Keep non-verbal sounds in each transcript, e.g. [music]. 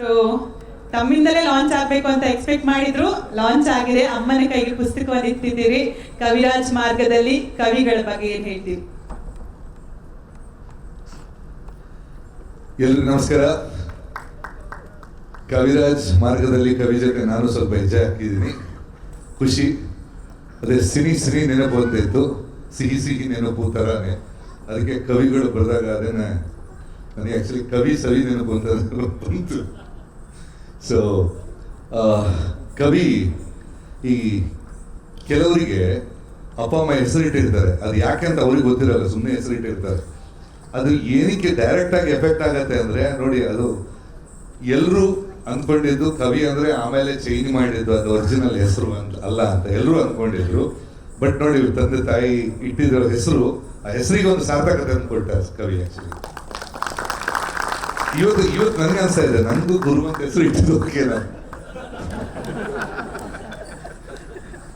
So ತಮ್ಮಿಂದಲೇ launch ಆಗಬೇಕು ಅಂತ expect ಮಾಡಿದ್ರು. ಲಾಂಚ್ ಆಗಿದೆ. ಅಮ್ಮನ ಕೈಗೆ ಪುಸ್ತಕವನ್ನು ಇಟ್ಟಿದ್ದೀರಿ. ಕವಿರಾಜ್ ಮಾರ್ಗದಲ್ಲಿ ಕವಿಗಳ ಬಗ್ಗೆ ಏನ್ ಹೇಳ್ತೀವಿ ಎಲ್ರಿಗೂ ನಮಸ್ಕಾರ. ಕವಿರಾಜ್ ಮಾರ್ಗದಲ್ಲಿ ಕವಿ ಜೊತೆ ನಾನು ಸ್ವಲ್ಪ ಹೆಜ್ಜೆ ಹಾಕಿದ್ದೀನಿ ಖುಷಿ. ಅದೇ ಸಿನಿ ಸಿನಿ ನೆನಪು ಅಂತ ಇತ್ತು. ಸಿಹಿ ಸಿಹಿ ನೆನಪು ಥರನೇ ಅದಕ್ಕೆ ಕವಿಗಳು ಬರೆದಾಗ ಅದೇನೆ ನನಗೆ ಆ್ಯಕ್ಚುಲಿ ಕವಿ ಸವಿ ನೆನಪು ಅಂತ ಬಂತು. ಸೊ ಕವಿ ಈ ಕೆಲವರಿಗೆ ಅಪ್ಪ, ಅಮ್ಮ ಹೆಸರಿಟ್ಟಿರ್ತಾರೆ ಅದು ಯಾಕೆ ಅಂತ ಅವ್ರಿಗೆ ಗೊತ್ತಿರಲ್ಲ ಸುಮ್ಮನೆ ಹೆಸರಿಟ್ಟಿರ್ತಾರೆ ಅದು ಏನಕ್ಕೆ ಡೈರೆಕ್ಟಾಗಿ ಎಫೆಕ್ಟ್ ಆಗತ್ತೆ ಅಂದರೆ, ನೋಡಿ, ಅದು ಎಲ್ಲರೂ ಅಂದ್ಕೊಂಡಿದ್ದು ಕವಿ ಅಂದರೆ ಆಮೇಲೆ ಚೇಂಜ್ ಮಾಡಿದ್ದು ಅದು ಒರಿಜಿನಲ್ ಹೆಸರು ಅಂತ, ಅಲ್ಲ ಅಂತ ಎಲ್ಲರೂ ಅಂದ್ಕೊಂಡಿದ್ರು ಬಟ್ ನೋಡಿ ತಂದೆ ತಾಯಿ ಇಟ್ಟಿರೋ ಹೆಸರು, ಆ ಹೆಸರಿಗೆ ಒಂದು ಸಾರ್ಥಕತೆ ಅಂದ್ಕೊಳ್ತಾರೆ ಕವಿ ಆಕ್ಚುಲಿ ಇವತ್ತು ಇವತ್ತು ನನಗೆ ಅನಿಸ್ತಾ ಇದೆ ನನಗೂ ಗುರು ಅಂತ ಹೆಸರು ಇಟ್ಟಿದ್ದು ಓಕೆ ನಾನು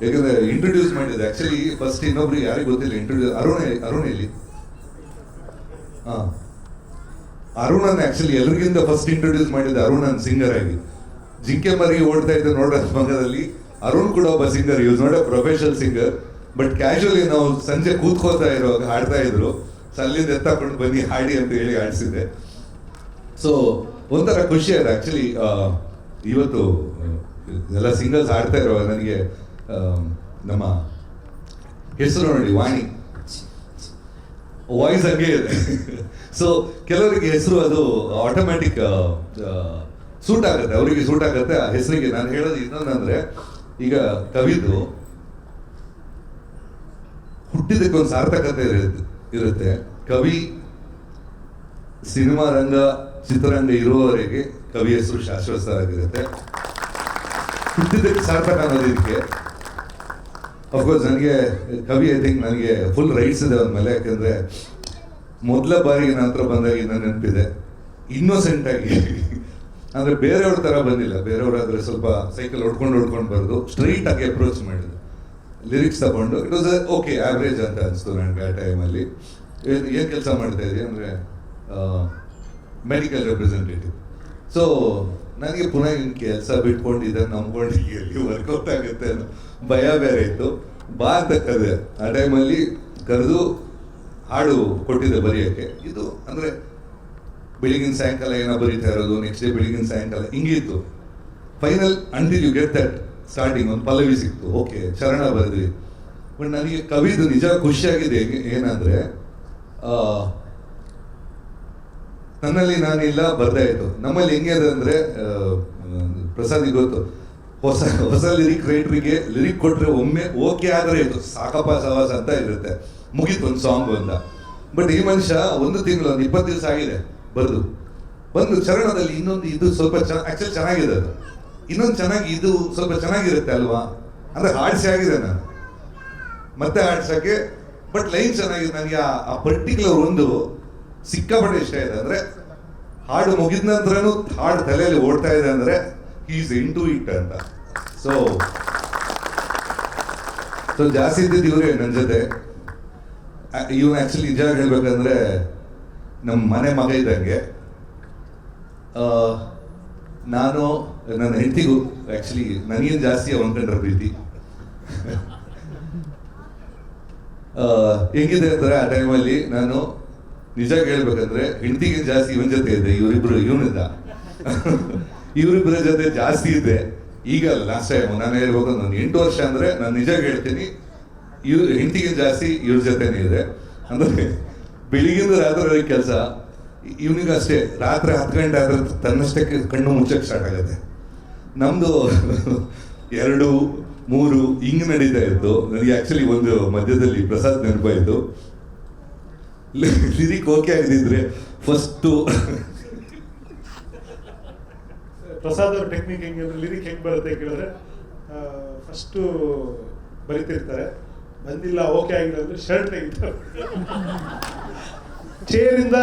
ಯಾಕಂದ್ರೆ ಇಂಟ್ರೊಡ್ಯೂಸ್ ಮಾಡಿದೆ ಆಕ್ಚುಲಿ ಫಸ್ಟ್ ಇನ್ನೊಬ್ರಿಗೆ ಯಾರಿಗೂ ಗೊತ್ತಿಲ್ಲ ಇಂಟ್ರೊಡ್ಯೂಸ್ ಅರುಣ್ ಅರುಣ್ ಎಲ್ಲಿ? ಹಾ. ಅನ್ನ ಆಕ್ಚುಲಿ ಎಲ್ರಿಗಿಂತ ಫಸ್ಟ್ ಇಂಟ್ರೊಡ್ಯೂಸ್ ಮಾಡಿದ ಅರುಣನ್ ಸಿಂಗರ್ ಆಗಿ. ಜಿಂಕೆ ಮರಿ ಓಡ್ತಾ ಇದ್ದ ನೋಡ ಮಗದಲ್ಲಿ, ಅರುಣ್ ಕೂಡ ಒಬ್ಬ ಸಿಂಗರ್ ಯೂಸ್ ನೋಡ ಪ್ರೊಫೆಷನಲ್ ಸಿಂಗರ್ ಬಟ್ ಕ್ಯಾಶುವಲಿ ನಾವು ಸಂಜೆ ಕೂತ್ಕೋತಾ ಇರೋ ಹಾಡ್ತಾ ಇದ್ರು. ಅಲ್ಲಿಂದ ಎತ್ತಾಕೊಂಡು ಬನ್ನಿ, ಹಾಡಿ ಅಂತ ಹೇಳಿ ಹಾಡಿಸಿದೆ ಸೊ ಒಂಥರ ಖುಷಿ ಆಯ್ತು ಆ್ಯಕ್ಚುಲಿ ಇವತ್ತು ಎಲ್ಲ ಸಿಂಗಲ್ಸ್ ಆಡ್ತಾ ಇರುವಾಗ ನನಗೆ ನಮ್ಮ ಹೆಸರು ನೋಡಿ, ವಾಣಿ. ವಾಯ್ಸ್ ಹಂಗೆ ಇದೆ. ಸೊ ಕೆಲವರಿಗೆ ಹೆಸರು ಅದು ಆಟೋಮ್ಯಾಟಿಕ್ ಸೂಟ್ ಆಗುತ್ತೆ. ಅವರಿಗೆ ಸೂಟ್ ಆಗುತ್ತೆ. ಆ ಹೆಸರಿಗೆ ನಾನು ಹೇಳೋದು ಇನ್ನೊಂದಂದ್ರೆ, ಈಗ ಕವಿದು ಹುಟ್ಟಿದಕ್ಕೆ ಒಂದು ಸಾರ್ಥಕತೆ ಇರುತ್ತೆ. ಕವಿ, ಸಿನಿಮಾ ರಂಗ ಚಿತ್ರರಂಗ ಇರುವವರೆಗೆ ಕವಿ ಹೆಸರು ಶಾಶ್ವತವಾಗಿರುತ್ತೆ. ಹುಟ್ಟಿದ್ದಕ್ಕೆ ಸಾರ್ಥಕ ಇದಕ್ಕೆ. ಅಫ್ಕೋರ್ಸ್ ನನಗೆ ಕವಿ ಐ ಥಿಂಕ್ ನನಗೆ ಫುಲ್ ರೈಟ್ಸ್ ಇದೆ ಅವ್ರ ಮೇಲೆ, ಯಾಕಂದ್ರೆ ಮೊದಲ ಬಾರಿಗೆ ನನ್ನ ಬಂದಾಗ ಇನ್ನೂ ನೆನಪಿದೆ. ಇನ್ನೋಸೆಂಟ್ ಆಗಿ. ಅಂದ್ರೆ ಬೇರೆಯವ್ರ ತರ ಬಂದಿಲ್ಲ. ಬೇರೆಯವರಾದರೆ ಸ್ವಲ್ಪ ಸೈಕಲ್ ಹೊಡ್ಕೊಂಡು ಹೊಡ್ಕೊಂಡು ಬರೋದು. ಸ್ಟ್ರೈಟ್ ಆಗಿ ಅಪ್ರೋಚ್ ಮಾಡಿದ್ರು ಲಿರಿಕ್ಸ್ ತಗೊಂಡು ಇಟ್ ವಾಸ್ ಓಕೆ ಆವ್ರೇಜ್ ಅಂತ ಅನಿಸ್ತು ನನಗೆ ಆ ಟೈಮಲ್ಲಿ ಏನು ಕೆಲಸ ಮಾಡ್ತಾ ಇದ್ದೀವಿ ಅಂದರೆ ಮೆಡಿಕಲ್ ರೆಪ್ರೆಸೆಂಟೇಟಿವ್ ಸೊ ನನಗೆ ಪುನಃ ಇನ್ನು ಕೆಲಸ ಬಿಟ್ಕೊಂಡು ಇದನ್ನು ನಂಬ್ಕೊಂಡು ಎಲ್ಲಿ ವರ್ಕೌಟ್ ಆಗುತ್ತೆ ಅನ್ನೋ ಭಯ ಬೇರೆ ಇತ್ತು. ಬಾ ಅಂತ ಆ ಟೈಮಲ್ಲಿ ಕರೆದು ಹಾಡು ಕೊಟ್ಟಿದ್ದೆ ಬರೆಯೋಕ್ಕೆ. ಇದು ಅಂದರೆ ಬೆಳಿಗಿನ ಸಾಯಂಕಾಲ ಏನೋ ಬರೀತಾ ಇರೋದು ನೆಕ್ಸ್ಟ್ ಡೇ ಬೆಳಿಗಿನ ಸಾಯಂಕಾಲ ಹಿಂಗಿತ್ತು. Final until you get that starting ಒಂದು ಪಲ್ಲವಿ ಸಿಕ್ತು. ಓಕೆ ಶರಣ ಬರೆದ್ವಿ. ಬಟ್ ನನಗೆ ಕವಿದು ನಿಜ ಖುಷಿಯಾಗಿದೆ ಏನಂದರೆ ನನ್ನಲ್ಲಿ ನಾನಿಲ್ಲ ಬರ್ತಾ ಇತ್ತು. ನಮ್ಮಲ್ಲಿ ಹೆಂಗೆ ಅದ ಅಂದ್ರೆ ಪ್ರಸಾದ್ ಗೊತ್ತು. ಹೊಸ ಹೊಸ ಲಿರಿಕ್ ರೈಟ್ರಿಗೆ ಲಿರಿಕ್ ಕೊಟ್ಟರೆ ಒಮ್ಮೆ ಓಕೆ ಆದ್ರೆ ಇದು ಸಾಕಪ್ಪ ಸವಾಸ ಅಂತ ಇರುತ್ತೆ. ಮುಗೀತು ಒಂದು ಸಾಂಗ್ ಅಂತ ಬಟ್ ಈ ಮನುಷ್ಯ ಒಂದು ತಿಂಗಳು, ಒಂದು ಇಪ್ಪತ್ತು ದಿವಸ ಆಗಿದೆ, ಬರೆದು. ಒಂದು ಚರಣದಲ್ಲಿ ಇನ್ನೊಂದು ಇದು ಸ್ವಲ್ಪ ಆಕ್ಚುಲಿ ಚೆನ್ನಾಗಿದೆ ಅದು. ಇನ್ನೊಂದು ಚೆನ್ನಾಗಿ ಇದು ಸ್ವಲ್ಪ ಚೆನ್ನಾಗಿರುತ್ತೆ ಅಲ್ವಾ? ಅಂದ್ರೆ ಹಾಡ್ಸಿ ಆಗಿದೆ ನಾನು. ಮತ್ತೆ ಹಾಡ್ಸಕ್ಕೆ ಬಟ್ ಲೈನ್ ಚೆನ್ನಾಗಿದೆ. ನನಗೆ ಆ ಪರ್ಟಿಕ್ಯುಲರ್ ಒಂದು ಸಿಕ್ಕಾಪಟ್ಟೆ ಇಷ್ಟ ಇದೆ. ಅಂದ್ರೆ ಹಾಡು ಮುಗಿದ ನಂತರನು ಹಾಡು ತಲೆಯಲ್ಲಿ ಓಡ್ತಾ ಇದೆ ಅಂದ್ರೆ ಈಸ್ ಇನ್ ಟು ಇಟ್ ಅಂತ. ಸೊ ಸೊ ಜಾಸ್ತಿ ಇದ್ದಿದ್ದು ಇವರೇ ನನ್ನ ಜೊತೆ. ಇವನು ಆಕ್ಚುಲಿ ನಿಜ ಹೇಳ್ಬೇಕಂದ್ರೆ ನಮ್ಮ ಮನೆ ಮಗ ಇದ್ದಂಗೆ. ನಾನು ನನ್ನ ಹೆಂಡತಿಗೂ ಆಕ್ಚುಲಿ ನನಗೇನು ಜಾಸ್ತಿ ಅವನ ಕಂಡ್ರ ಪ್ರೀತಿ. ಹೆಂಗಿದೆ ಅಂದ್ರೆ ಆ ಟೈಮಲ್ಲಿ ನಾನು ನಿಜ ಹೇಳ್ಬೇಕಂದ್ರೆ ಹೆಂಡತಿಗೆ ಜಾಸ್ತಿ ಇವನ್ ಜೊತೆ ಇದೆ, ಇವರಿಬ್ರು ಇವನಿದ್ದ ಇವರಿಬ್ಬರ ಜೊತೆ ಜಾಸ್ತಿ ಇದೆ. ಈಗ ಲಾಸ್ಟ್ ಟೈಮ್ ನಾನು ಹೇಳ್ಬೇಕು, ನಾನು ಎಂಟು ವರ್ಷ ಅಂದ್ರೆ ನಾನು ನಿಜ ಹೇಳ್ತೀನಿ, ಇವ್ರ ಹೆಂಡತಿಗೆ ಜಾಸ್ತಿ ಇವ್ರ ಜೊತೆನೇ ಇದೆ. ಅಂದ್ರೆ ಬೆಳಿಗ್ಗೆಯಿಂದ ರಾತ್ರಿ ಕೆಲಸ, ಇವನಿಗೆ ಅಷ್ಟೇ, ರಾತ್ರಿ ಹತ್ತು ಗಂಟೆ ಆದ್ರೆ ತನ್ನಷ್ಟಕ್ಕೆ ಕಣ್ಣು ಮುಚ್ಚಕ್ಕೆ ಸ್ಟಾರ್ಟ್ ಆಗುತ್ತೆ. ನಮ್ದು ಎರಡು, ಮೂರು ಹಿಂಗೆ ನಡೀತಾ ಇತ್ತು. ನನಗೆ ಆ್ಯಕ್ಚುಲಿ ಒಂದು ಮಧ್ಯದಲ್ಲಿ ಪ್ರಸಾದ್ ನೆನಪಾಯಿತು. ಲಿರಿಕ್ ಓಕೆ ಆಗಿದ್ರೆ ಫಸ್ಟು ಪ್ರಸಾದ್ ಅವ್ರ ಟೆಕ್ನಿಕ್ ಹೆಂಗೆ ಅಂದ್ರೆ ಲಿರಿಕ್ ಹೆಂಗೆ ಬರುತ್ತೆ ಕೇಳಿದ್ರೆ ಫಸ್ಟು ಬರಿತಿರ್ತಾರೆ. ಬಂದಿಲ್ಲ ಓಕೆ ಆಗಿಲ್ಲ ಶರ್ಟ್ ತೆಗಿತಾರೆ. ಚೇರಿಂದ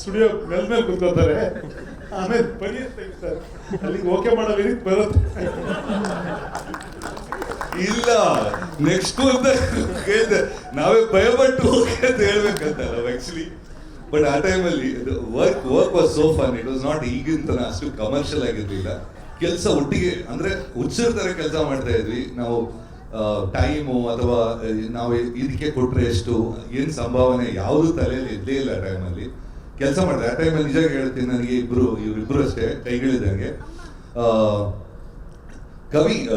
ಸ್ಟುಡಿಯೋ ಮೇಲ್ ಮೇಲೆ ಕುತ್ಕೋತಾರೆ ಆಮೇಲೆ ಬನಿ ತೆಗಿತಾರೆ. ಅಲ್ಲಿಗೆ ಓಕೆ ಮಾಡೋ ಲಿರಿಕ್ ಬರುತ್ತೆ. ಇಲ್ಲ. ನೆಕ್ಸ್ಟ್ ಅಂತ ಕೇಳಿದೆ ನಾವೇ ಭಯಪಟ್ಟು ಹೋಗಿ ಅಂತ ಹೇಳ್ಬೇಕಂತ ನಾವು ಆಕ್ಚುಲಿ ಬಟ್ ಆ ಟೈಮಲ್ಲಿ work work was so fun it was not ಈಗಿನ ಅಷ್ಟು ಕಮರ್ಷಿಯಲ್ ಆಗಿರ್ಲಿಲ್ಲ. ಕೆಲಸ ಒಟ್ಟಿಗೆ ಅಂದ್ರೆ ಹುಚ್ಚರ ತರ ಕೆಲಸ ಮಾಡ್ತಾ ಇದ್ವಿ. ನಾವು ಟೈಮು ಅಥವಾ ನಾವು ಇದಕ್ಕೆ ಕೊಟ್ರೆ ಎಷ್ಟು ಏನ್ ಸಂಭಾವನೆ ಯಾವುದು ತಲೆಯಲ್ಲಿ ಇದ್ದೇ ಇಲ್ಲ ಆ ಟೈಮಲ್ಲಿ ಕೆಲಸ ಮಾಡಿದೆ. ಆ ಟೈಮಲ್ಲಿ ನಿಜ ಹೇಳ್ತೀನಿ ನನಗೆ ಇಬ್ರು ಇವರಿಬ್ರು ಅಷ್ಟೇ ಕೈಗಳಿದ್ದಂಗೆ. ಆ, ಕವಿ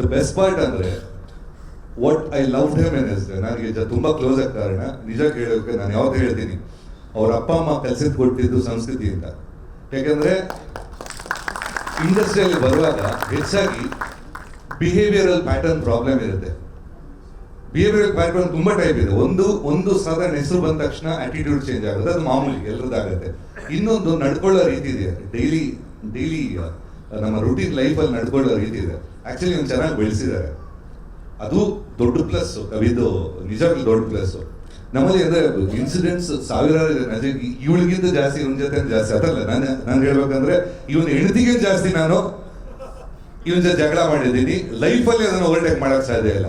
ದ ಬೆಸ್ಟ್ ಪಾರ್ಟ್ ಅಂದರೆ ವಾಟ್ ಐ ಲವ್ ಹೆಮ್ ಎನ್ ಎಸ್ ನನಗೆ ಜ- ತುಂಬಾ ಕ್ಲೋಸ್ ಆಗ ಕಾರಣ, ನಿಜ ಕೇಳೋಕೆ ನಾನು ಯಾವ್ದು ಹೇಳ್ತೀನಿ, ಅವ್ರ ಅಪ್ಪ, ಅಮ್ಮ ಕಲ್ಸಿದ್ ಕೊಟ್ಟಿದ್ದು ಸಂಸ್ಕೃತಿ ಅಂತ. ಯಾಕಂದ್ರೆ ಇಂಡಸ್ಟ್ರಿಯಲ್ಲಿ ಬರುವಾಗ ಹೆಚ್ಚಾಗಿ ಬಿಹೇವಿಯರಲ್ ಪ್ಯಾಟರ್ನ್ ಪ್ರಾಬ್ಲಮ್ ಇರುತ್ತೆ. ಬಿಹೇವಿಯರಲ್ ಪ್ಯಾಟರ್ನ್ ತುಂಬ ಟೈಪ್ ಇದೆ. ಒಂದು ಒಂದು ಸಾಧಾರಣ ಹೆಸರು ಬಂದ ತಕ್ಷಣ ಆಟಿಟ್ಯೂಡ್ ಚೇಂಜ್ ಆಗುತ್ತೆ. ಅದು ಮಾಮೂಲಿ ಎಲ್ಲರದ್ದಾಗುತ್ತೆ ಇನ್ನೊಂದು ನಡ್ಕೊಳ್ಳೋ ರೀತಿ ಇದೆ. ಡೈಲಿ ಡೈಲಿ ನಮ್ಮ ರುಟೀನ್ ಲೈಫಲ್ಲಿ ನಡ್ಕೊಳ್ಳೋ ರೀತಿ ಇದೆ. ಆ್ಯಕ್ಚುಲಿ ಅವ್ನು ಚೆನ್ನಾಗಿ ಬೆಳೆಸಿದ್ದಾರೆ ಅದು ದೊಡ್ಡ ಪ್ಲಸ್ ಕವಿದು ನಿಜವಾಗ್ಲೂ ದೊಡ್ಡ ಪ್ಲಸ್ ನಮ್ಮಲ್ಲಿ ಅಂದ್ರೆ ಇನ್ಸಿಡೆಂಟ್ಸ್ ಸಾವಿರಾರು ಇದೆ. ಇವಳಿಗಿಂತ ಜಾಸ್ತಿ ಇವನ ಜೊತೆ ಜಾಸ್ತಿ. ಅದಲ್ಲ ನಾನು ನಾನು ಹೇಳ್ಬೇಕಂದ್ರೆ ಇವನ ಹೆಂಡತಿಗೆ ಜಾಸ್ತಿ ನಾನು ಇವನ ಜೊತೆ ಜಗಳ ಮಾಡಿದ್ದೀನಿ. ಲೈಫಲ್ಲಿ ಅದನ್ನು ಓವರ್ಟೇಕ್ ಮಾಡಕ್ ಸಾಧ್ಯ ಇಲ್ಲ.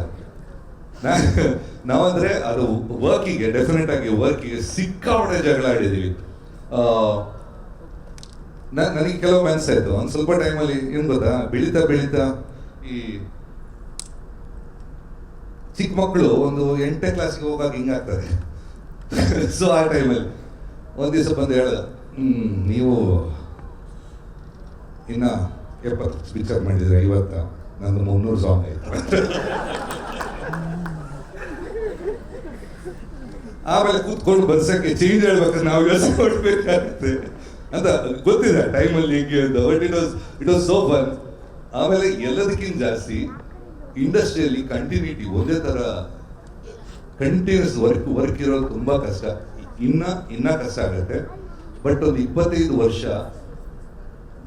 ನಾವಂದ್ರೆ ಅದು ವರ್ಕಿಗೆ ಡೆಫಿನೆಟ್ ಆಗಿ ವರ್ಕಿಗೆ ಸಿಕ್ಕಾಪಟ್ಟೆ ಜಗಳ ಆಡಿದೀವಿ. ಆ, ನ- ನನಗೆ ಕೆಲವು ಅನ್ಸಾಯ್ತು ಒಂದು ಸ್ವಲ್ಪ ಟೈಮಲ್ಲಿ ಏನು ಗೊತ್ತಾ? ಬೆಳೀತಾ ಬೆಳೀತಾ ಈ ಚಿಕ್ಕ ಮಕ್ಕಳು ಒಂದು ಎಂಟನೇ ಕ್ಲಾಸ್ಗೆ ಹೋಗಾಗ ಹಿಂಗಾಗ್ತದೆ ಸೊ ಆ ಟೈಮಲ್ಲಿ ಒಂದು ದಿವಸ ಬಂದು ಹೇಳ್ದ ಹ್ಮ್, ನೀವು ಇನ್ನ ಎಪ್ಪತ್ತು ಪಿಕ್ಚರ್ ಮಾಡಿದ್ರೆ ಇವತ್ತ ನಂದು ಮುನ್ನೂರು ಸಾಂಗ್ ಆಯ್ತು. ಆಮೇಲೆ ಕೂತ್ಕೊಂಡು ಬರ್ಸಕ್ಕೆ ಚೇಂಜ್ ಹೇಳ್ಬೇಕಾದ್ರೆ ನಾವು ಯೋಚನೆ ಮಾಡ್ಬೇಕಾಗುತ್ತೆ. ಅಂತ ಗೊತ್ತಿದೆ ಟೈಮಲ್ಲಿ ಹೇಗೆ ಅಂತ but it was it was so fun ಆಮೇಲೆ ಎಲ್ಲದಕ್ಕಿಂತ ಜಾಸ್ತಿ ಇಂಡಸ್ಟ್ರಿಯಲ್ಲಿ ಕಂಟಿನ್ಯೂಟಿ ಒಂದೇ ತರ ಕಂಟಿನ್ಯೂಸ್ ವರ್ಕ್ ವರ್ಕ್ ಇರೋದು ತುಂಬ ಕಷ್ಟ. ಇನ್ನ ಇನ್ನ ಕಷ್ಟ ಆಗುತ್ತೆ. ಬಟ್ ಒಂದು ಇಪ್ಪತ್ತೈದು ವರ್ಷ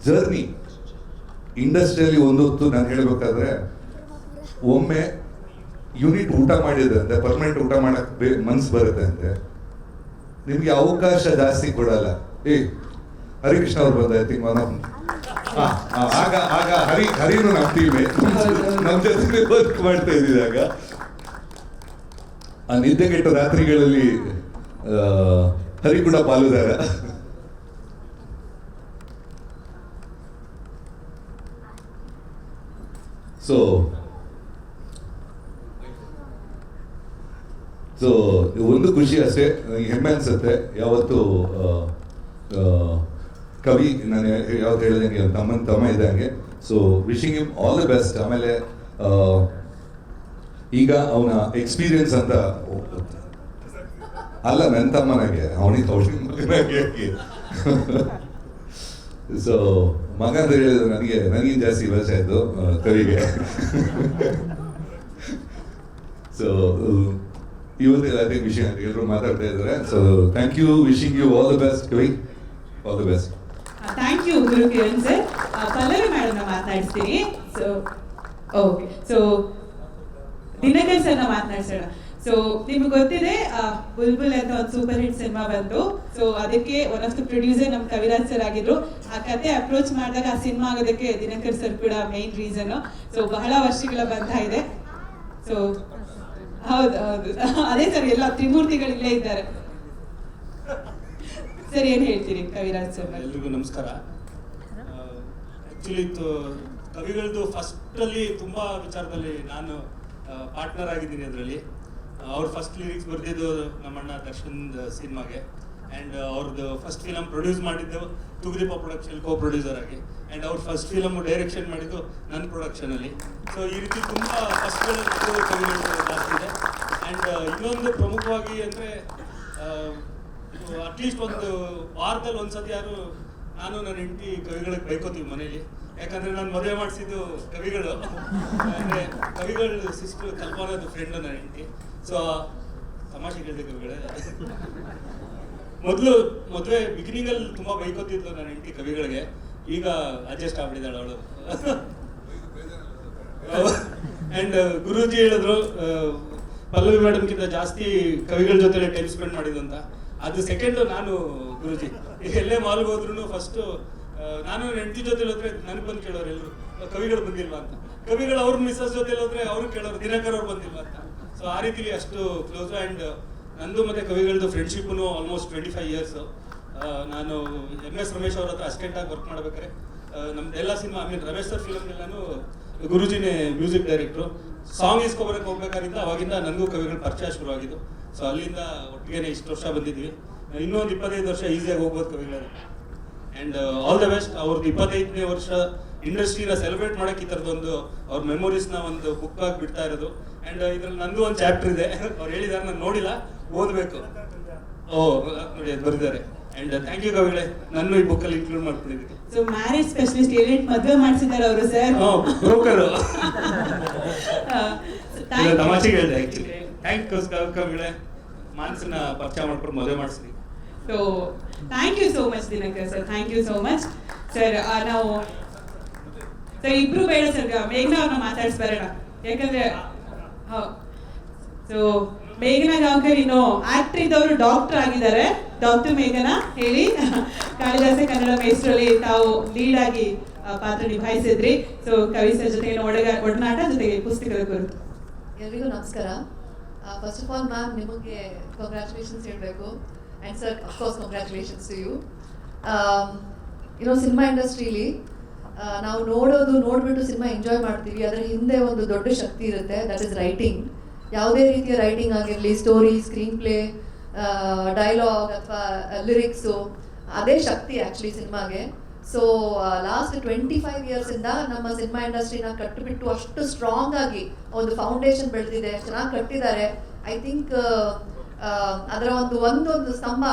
ಜರ್ನಿ ಇಂಡಸ್ಟ್ರಿಯಲ್ಲಿ ಒಂದು ಹೊತ್ತು ನಾನು ಹೇಳಬೇಕಾದ್ರೆ, ಒಮ್ಮೆ ಯೂನಿಟ್ ಊಟ ಮಾಡಿದ್ರೆ ಅಂತೆ ಪರ್ಮನೆಂಟ್ ಊಟ ಮಾಡೋಕ್ಕೆ ಮನ್ಸು ಬರುತ್ತೆ ಅಂತೆ. ನಿಮಗೆ ಅವಕಾಶ ಜಾಸ್ತಿ ಕೊಡಲ್ಲ. ಏ ಹರಿಕೃಷ್ಣ ಅವ್ರು ಬಂದ ಐ ಥಿಂಕ್ ಆಗ ಆಗ ಹರಿ, ಹರಿನು ನಮ್ಮ ಟೀಮೇ ನಮ್ಮ ಜೊತೆ ವರ್ಕ್ ಮಾಡ್ತಾ ಇದ್ದಿದಾಗ ಆ ನಿದ್ದೆಗೆಟ್ಟ ರಾತ್ರಿಗಳಲ್ಲಿ ಹರಿ ಕೂಡ ಪಾಲುದಾರ. ಸೊ ಸೊ ಒಂದು ಖುಷಿ ಅಷ್ಟೇ ಹೆಮ್ಮೆ ಅನ್ಸುತ್ತೆ. ಯಾವತ್ತು ಕವಿ ನಾನು ಯಾವ್ದು ಹೇಳಿದಂಗೆ ತಮ್ಮನ ತಮ್ಮ ಇದ್ದಂಗೆ so wishing him all the best ಆಮೇಲೆ ಈಗ ಅವನ ಎಕ್ಸ್ಪೀರಿಯನ್ಸ್ ಅಂತ ಅಲ್ಲ ನನ್ನ ತಮ್ಮನಾಗೆ. ಅವನಿಗೆ ಮಗನಾಗೆ ಸೊ ಮಗ ಅಂತ ಹೇಳಿದ್ರು ನನಗೆ ನನಗಿಂತ ಜಾಸ್ತಿ ವರ್ಷ ಆಯಿತು ಕವಿಗೆ. ಸೊ ಇವತ್ತು ಅದೇ ವಿಷಯ ಎಲ್ಲರೂ ಮಾತಾಡ್ತಾ ಇದ್ದಾರೆ. So thank you wishing you all the best Kavi. All the best thank you Guru Kiran sir Pallavi ಮೇಡಮ್ನ ಮಾತನಾಡಿಸ್ತೀನಿ ಸೊ ಓಕೆ ಸೊ ದಿನಕರ್ ಸರ್ನ ಮಾತನಾಡ್ಸೋಣ ಸೊ ನಿಮ್ಗೆ ಗೊತ್ತಿದೆ ಬುಲ್ಬುಲ್ ಅಂತ ಒಂದು ಸೂಪರ್ ಹಿಟ್ ಸಿನಿಮಾ ಬಂತು. ಸೊ ಅದಕ್ಕೆ ಒನ್ ಆಫ್ ದ ಪ್ರೊಡ್ಯೂಸರ್ ನಮ್ಮ ಕವಿರಾಜ್ ಸರ್ ಆಗಿದ್ರು. ಆ ಕತೆ ಅಪ್ರೋಚ್ ಮಾಡಿದಾಗ ಆ ಸಿನಿಮಾ ಆಗೋದಕ್ಕೆ ದಿನಕರ್ ಸರ್ ಕೂಡ ಮೇನ್ ರೀಸನ್ ಸೊ ಬಹಳ ವರ್ಷಗಳ ಬಂಧ ಇದೆ. ಸೊ ಹೌದು ಹೌದು. [laughs] ಅದೇ ಸರ್ ಎಲ್ಲ ತ್ರಿಮೂರ್ತಿಗಳಿಲ್ಲೇ ಇದ್ದಾರೆ. ಸರ್, ಏನ್ ಹೇಳ್ತೀರಿ? ಕವಿರಾಜ್ ಸರ್? ಎಲ್ರಿಗೂ ನಮಸ್ಕಾರ. ಆ್ಯಕ್ಚುಲಿ ಕವಿಗಳದ್ದು ಫಸ್ಟಲ್ಲಿ ತುಂಬ ವಿಚಾರದಲ್ಲಿ ನಾನು ಪಾರ್ಟ್ನರ್ ಆಗಿದ್ದೀನಿ ಅದರಲ್ಲಿ. ಅವ್ರ ಫಸ್ಟ್ ಲಿರಿಕ್ಸ್ ಬರೆದಿದ್ದು ನಮ್ಮಣ್ಣ ದರ್ಶನ್ ಸಿನಿಮಾಗೆ. ಆ್ಯಂಡ್ ಅವ್ರದ್ದು ಫಸ್ಟ್ ಫಿಲಮ್ ಪ್ರೊಡ್ಯೂಸ್ ಮಾಡಿದ್ದು ತುಗುದೀಪ ಪ್ರೊಡಕ್ಷನ್ ಕೋ ಪ್ರೊಡ್ಯೂಸರ್ ಆಗಿ. ಆ್ಯಂಡ್ ಅವ್ರ ಫಸ್ಟ್ ಫಿಲಮ್ ಡೈರೆಕ್ಷನ್ ಮಾಡಿದ್ದು ನನ್ನ ಪ್ರೊಡಕ್ಷನಲ್ಲಿ ಸೊ ಈ ರೀತಿ ತುಂಬ ಫಸ್ಟ್ ಕವಿಗಳು ಜಾಸ್ತಿ ಇದೆ. ಆ್ಯಂಡ್ ಇನ್ನೊಂದು ಪ್ರಮುಖವಾಗಿ ಅಂದರೆ ಅಟ್ಲೀಸ್ಟ್ ಒಂದು ವಾರದಲ್ಲಿ ಒಂದ್ಸತಿ ಯಾರು ನಾನು, ನನ್ನ ಹೆಂಡತಿ ಕವಿಗಳಿಗೆ ಬೈಕೋತೀವಿ ಮನೇಲಿ ಯಾಕಂದ್ರೆ ನಾನು ಮದುವೆ ಮಾಡಿಸಿದ್ದು ಕವಿಗಳು. ಅಂದ್ರೆ ಕವಿಗಳ ಸಿಸ್ಟರ್ ಕಲ್ಪನದು ಫ್ರೆಂಡ್ ನನ್ನ ಹೆಂಡತಿ. ಸೊ ತಮಾಷೆ ಕೇಳಿದೆ ಕವಿಗಳೇ. ಮೊದಲು ಮದುವೆ ಬಿಗಿನಿಂಗಲ್ಲಿ ತುಂಬಾ ಬೈಕೋತಿದ್ಲು ನನ್ನ ಹೆಂಡತಿ ಕವಿಗಳಿಗೆ. ಈಗ ಅಡ್ಜಸ್ಟ್ ಆಗ್ಬಿಟ್ಟಿದ್ದಾಳೆ ಅವಳು. ಅಂಡ್ ಗುರೂಜಿ ಹೇಳಿದ್ರು ಪಲ್ಲವಿ ಮೇಡಮ್ಗಿಂತ ಜಾಸ್ತಿ ಕವಿಗಳ ಜೊತೆ ಟೈಮ್ ಸ್ಪೆಂಡ್ ಮಾಡಿದ್ದು ಅಂತ. ಅದು ಸೆಕೆಂಡ್ ನಾನು ಗುರುಜಿ. ಎಲ್ಲೇ ಮಾಲ್ಗೆ ಹೋದ್ರು ಫಸ್ಟ್ ನಾನು ಹೆಂಡತಿ ಜೊತೆ ಹೋದ್ರೆ ನನಗೆ ಬಂದು ಕೇಳೋರು ಎಲ್ಲರೂ ಕವಿಗಳು ಬಂದಿಲ್ವಾ ಅಂತ. ಕವಿಗಳು ಅವ್ರ ಮಿಸ್ಸಸ್ ಜೊತೆ ಹೋದ್ರೆ ಅವ್ರು ಕೇಳೋರು, ದಿನಕರ್ ಅವ್ರು ಬಂದಿಲ್ವಾ ಅಂತ. ಸೊ ಆ ರೀತಿಲಿ ಅಷ್ಟು ಕ್ಲೋಸ್ ಆ್ಯಂಡ್ ನಂದು ಮತ್ತೆ ಕವಿಗಳದ್ದು friendship almost twenty five years ನಾನು ಎಂ ಎಸ್ ರಮೇಶ್ ಅವ್ರ ಹತ್ರ ಅಸಿಸ್ಟೆಂಟ್ ಆಗಿ ವರ್ಕ್ ಮಾಡ್ಬೇಕಾದ್ರೆ ನಮ್ದೆಲ್ಲ cinema I mean Ramesh sir ಫಿಲಮ್ಗೆಲ್ಲಾನು ಗುರುಜಿನೇ ಮ್ಯೂಸಿಕ್ ಡೈರೆಕ್ಟ್ರು ಸಾಂಗ್ ಇಸ್ಕೊಬರಕ್ಕೆ ಹೋಗ್ಬೇಕಾಗಿಂದ ಅವಾಗಿಂದ ನನಗೂ ಕವಿಗಳ ಪರಿಚಯ ಶುರುವಾಗಿದ್ದು. ಸೊ ಅಲ್ಲಿಂದ ಒಟ್ಟಿಗೆ ಇಷ್ಟು ವರ್ಷ ಬಂದಿದ್ವಿ ಇನ್ನೊಂದು ಇಪ್ಪತ್ತೈದು ವರ್ಷ ಈಸಿಯಾಗಿ ಹೋಗ್ಬೋದು ಕವಿಗಳ. ಅಂಡ್ ಆಲ್ ದ ಬೆಸ್ಟ್ ಅವ್ರದ್ದು ಇಪ್ಪತ್ತೈದನೇ ವರ್ಷ ಇಂಡಸ್ಟ್ರಿನ ಸೆಲೆಬ್ರೇಟ್ ಮಾಡಕ್ಕೆ ಈ ಥರದೊಂದು ಅವ್ರ ಮೆಮೊರೀಸ್ನ ಒಂದು ಬುಕ್ ಆಗಿ ಬಿಡ್ತಾ ಇರೋದು. ಅಂಡ್ ಇದ್ರಲ್ಲಿ ನಂದು ಒಂದು ಚಾಪ್ಟರ್ ಇದೆ. [laughs] ಅವ್ರು ಹೇಳಿದಾರೆ ನಾನು ನೋಡಿಲ್ಲ. ಓದಬೇಕು. ಓ ನೋಡಿ ಅದು ಬರೆದಿದ್ದಾರೆ ಅಂಡ್ ಥ್ಯಾಂಕ್ ಯು ಕವಿಗಳೇ. ನನ್ನ ಈ ಬುಕ್ಕಲ್ಲಿ ಇನ್ಕ್ಲೂಡ್ ಮಾಡ್ಕೊಂಡಿದ್ದೀನಿ. ಸೊ ಮ್ಯಾರೇಜ್ ಸ್ಪೆಷಲಿಸ್ಟ್ ಏಜೆಂಟ್ ಮದುವೆ ಮಾಡಿಸಿದ್ದಾರೆ ಅವರು ಸರ್ ಬ್ರೋಕರು. ತಮಾಷೆಗೆ ಹೇಳಿದೆ ಆ್ಯಕ್ಚುಲಿ ಥ್ಯಾಂಕ್ ಯು ಕವಿಗಳೇ ಮಾನಸನ ಪರಿಚಯ ಮಾಡ್ಕೊಂಡು ಮದುವೆ ಮಾಡಿಸ್ರಿ so thank you so much Dinakar sir thank you so much sir ನಾವು ಸರ್ ಇಬ್ರು ಬೇಡ ಸರ್ ಮೇಘನಾ ಅವ್ರನ್ನ ಮಾತಾಡ್ಸ್ಬರೋಣ ಯಾಕಂದ್ರೆ ಸೊ ಮೇಘನಾ ಗಾಂವ್ಕರ್ ಇನ್ನು ಆಕ್ಟರ್ ಇದ್ದವರು ಡಾಕ್ಟರ್ ಆಗಿದ್ದಾರೆ. ಡಾಕ್ಟರ್ ಮೇಘನಾ ಹೇಳಿ. ಕಾಳಿದಾಸ ಕನ್ನಡ ಮೇಸ್ಟ್ರಲ್ಲಿ ತಾವು ಲೀಡ್ ಆಗಿ ಪಾತ್ರ ನಿಭಾಯಿಸಿದ್ರಿ. ಸೊ ಕವಿ ಸರ್ ಜೊತೆಗಿನ ಒಡಗ ಒಡನಾಟ ಜೊತೆಗೆ ಪುಸ್ತಕದ ಕುರಿತು ಎಲ್ರಿಗೂ ನಮಸ್ಕಾರ. ಫಸ್ಟ್ ಆಫ್ ಆಲ್ ಮ್ಯಾಮ್ ನಿಮಗೆ ಕಂಗ್ರ್ಯಾಚುಲೇಷನ್ಸ್ ಹೇಳಬೇಕು. And sir of course congratulations you ಇರೋ ಸಿನಿಮಾ ಇಂಡಸ್ಟ್ರೀಲಿ ನಾವು ನೋಡೋದು, ನೋಡ್ಬಿಟ್ಟು ಸಿನಿಮಾ ಎಂಜಾಯ್ ಮಾಡ್ತೀವಿ. ಅದರ ಹಿಂದೆ ಒಂದು ದೊಡ್ಡ ಶಕ್ತಿ ಇರುತ್ತೆ. ದಟ್ ಇಸ್ ರೈಟಿಂಗ್ ಯಾವುದೇ ರೀತಿಯ ರೈಟಿಂಗ್ ಆಗಿರಲಿ ಸ್ಟೋರಿ ಸ್ಕ್ರೀನ್ ಪ್ಲೇ ಡೈಲಾಗ್ ಅಥವಾ ಲಿರಿಕ್ಸು ಅದೇ ಶಕ್ತಿ ಆ್ಯಕ್ಚುಲಿ ಸಿನಿಮಾಗೆ so last twenty five years ಇಂದ ನಮ್ಮ ಸಿನಿಮಾ ಇಂಡಸ್ಟ್ರಿನ ಕಟ್ಟಿಬಿಟ್ಟು ಅಷ್ಟು ಸ್ಟ್ರಾಂಗ್ ಆಗಿ ಒಂದು ಫೌಂಡೇಶನ್ ಬೆಳೆದಿದೆ ಚೆನ್ನಾಗಿ ಕಟ್ಟಿದ್ದಾರೆ. ಐ ಥಿಂಕ್ ಅದರ ಒಂದು ಒಂದೊಂದು ಸ್ತಂಭ